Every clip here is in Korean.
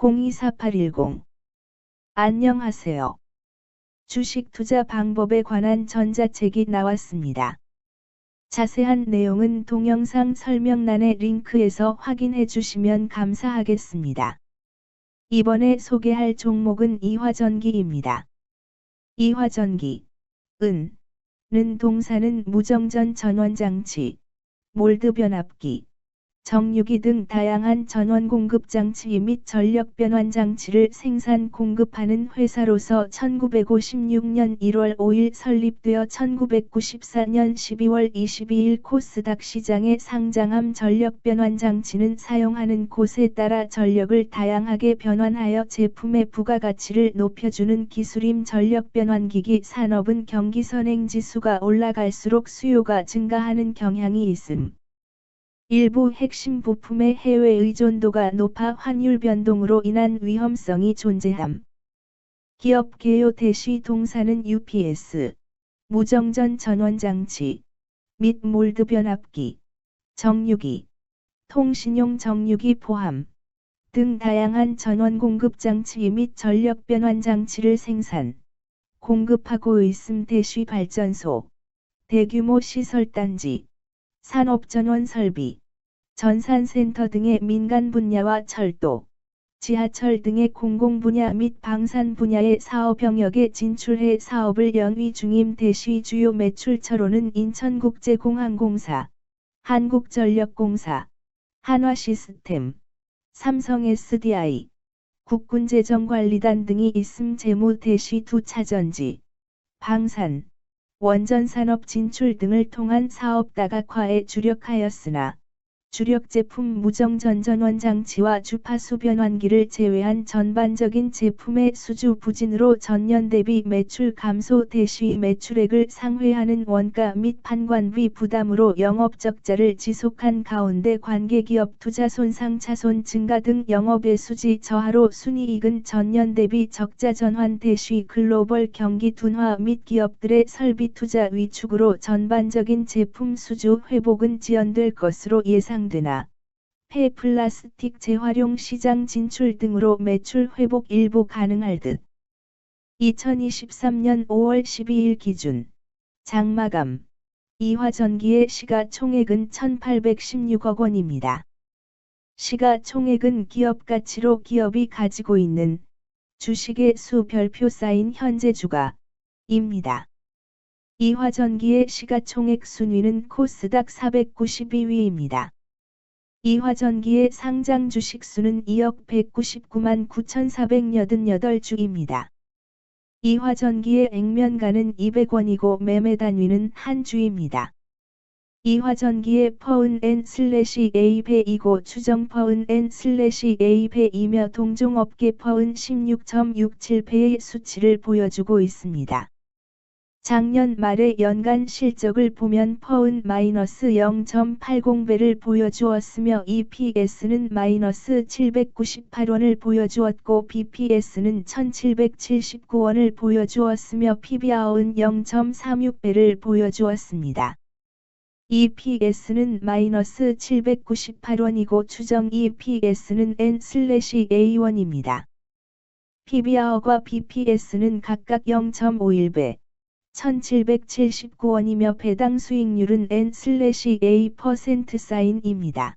024810 안녕하세요. 주식 투자 방법에 관한 전자책이 나왔습니다. 자세한 내용은 동영상 설명란의 링크에서 확인해 주시면 감사하겠습니다. 이번에 소개할 종목은 이화전기입니다. 이화전기, 은, 는 동사는 무정전 전원장치, 몰드 변압기, 정유기 등 다양한 전원 공급 장치 및 전력 변환 장치를 생산 공급하는 회사로서 1956년 1월 5일 설립되어 1994년 12월 22일 코스닥 시장에 상장함 전력 변환 장치는 사용하는 곳에 따라 전력을 다양하게 변환하여 제품의 부가가치를 높여주는 기술임 전력 변환기기 산업은 경기 선행 지수가 올라갈수록 수요가 증가하는 경향이 있음. 일부 핵심 부품의 해외 의존도가 높아 환율 변동으로 인한 위험성이 존재함. 기업 개요 대시 동사는 UPS, 무정전 전원장치, 및 몰드 변압기, 정유기, 통신용 정유기 포함 등 다양한 전원 공급 장치 및 전력 변환 장치를 생산, 공급하고 있음 대시 발전소, 대규모 시설 단지, 산업전원 설비, 전산센터 등의 민간 분야와 철도, 지하철 등의 공공 분야 및 방산 분야의 사업 영역에 진출해 사업을 영위 중임 대시 주요 매출처로는 인천국제공항공사, 한국전력공사, 한화시스템, 삼성 SDI, 국군재정관리단 등이 있음 재무 대시 두 차전지, 방산, 원전 산업 진출 등을 통한 사업 다각화에 주력하였으나 주력 제품 무정 전전원 장치와 주파수 변환기를 제외한 전반적인 제품의 수주 부진으로 전년 대비 매출 감소 대시 매출액을 상회하는 원가 및 판관비 부담으로 영업 적자를 지속한 가운데 관계기업 투자 손상 차손 증가 등 영업의 수지 저하로 순이익은 전년 대비 적자 전환 대시 글로벌 경기 둔화 및 기업들의 설비 투자 위축으로 전반적인 제품 수주 회복은 지연될 것으로 예상 예상되나 폐플라스틱 재활용 시장 진출 등으로 매출 회복 일부 가능할 듯. 2023년 5월 12일 기준 장마감 이화전기의 시가총액은 1816억 원입니다. 시가총액은 기업 가치로 기업이 가지고 있는 주식의 수 별표 쌓인 현재 주가입니다. 이화전기의 시가총액 순위는 코스닥 492위입니다. 이화전기의 상장 주식수는 2억 199만 9,488주입니다. 이화전기의 액면가는 200원이고 매매 단위는 한 주입니다. 이화전기의 퍼은 N 슬래시 A배이고 추정 퍼은 N 슬래시 A배이며 동종업계 퍼은 16.67배의 수치를 보여주고 있습니다. 작년 말의 연간 실적을 보면 퍼은 마이너스 0.80배를 보여주었으며 EPS는 마이너스 798원을 보여주었고 BPS는 1779원을 보여주었으며 PBR은 0.36배를 보여주었습니다. EPS는 마이너스 798원이고 추정 EPS는 N/A1입니다. PBR과 BPS는 각각 0.51배, 1779원이며 배당 수익률은 N/A% 사인입니다.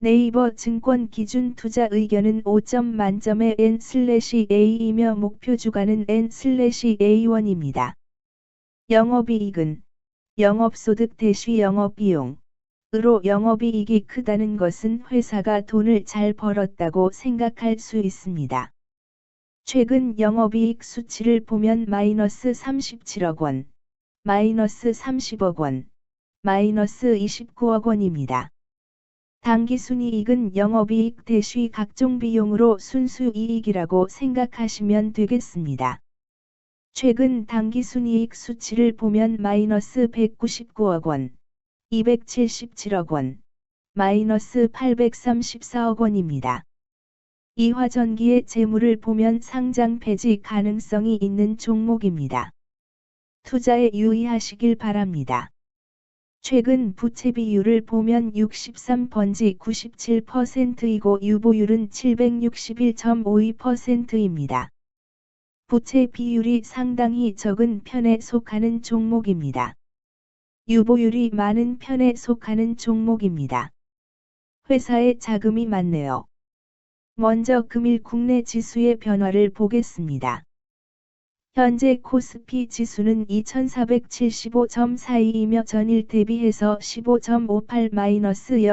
네이버 증권 기준 투자 의견은 5점 만점의 N/A이며 목표 주가는 N/A1입니다. 영업이익은 영업소득 대시 영업비용 으로 영업이익이 크다는 것은 회사가 돈을 잘 벌었다고 생각할 수 있습니다. 최근 영업이익 수치를 보면 마이너스 37억 원, 마이너스 30억 원, 마이너스 29억 원입니다. 당기순이익은 영업이익 대시 각종 비용으로 순수이익이라고 생각하시면 되겠습니다. 최근 당기순이익 수치를 보면 마이너스 199억 원, 277억 원, 마이너스 834억 원입니다. 이화전기의 재물을 보면 상장 폐지 가능성이 있는 종목입니다. 투자에 유의하시길 바랍니다. 최근 부채 비율을 보면 63번지 97%이고 유보율은 761.52%입니다. 부채 비율이 상당히 적은 편에 속하는 종목입니다. 유보율이 많은 편에 속하는 종목입니다. 회사에 자금이 많네요. 먼저 금일 국내 지수의 변화를 보겠습니다. 현재 코스피 지수는 2475.42이며 전일 대비해서 15.58-0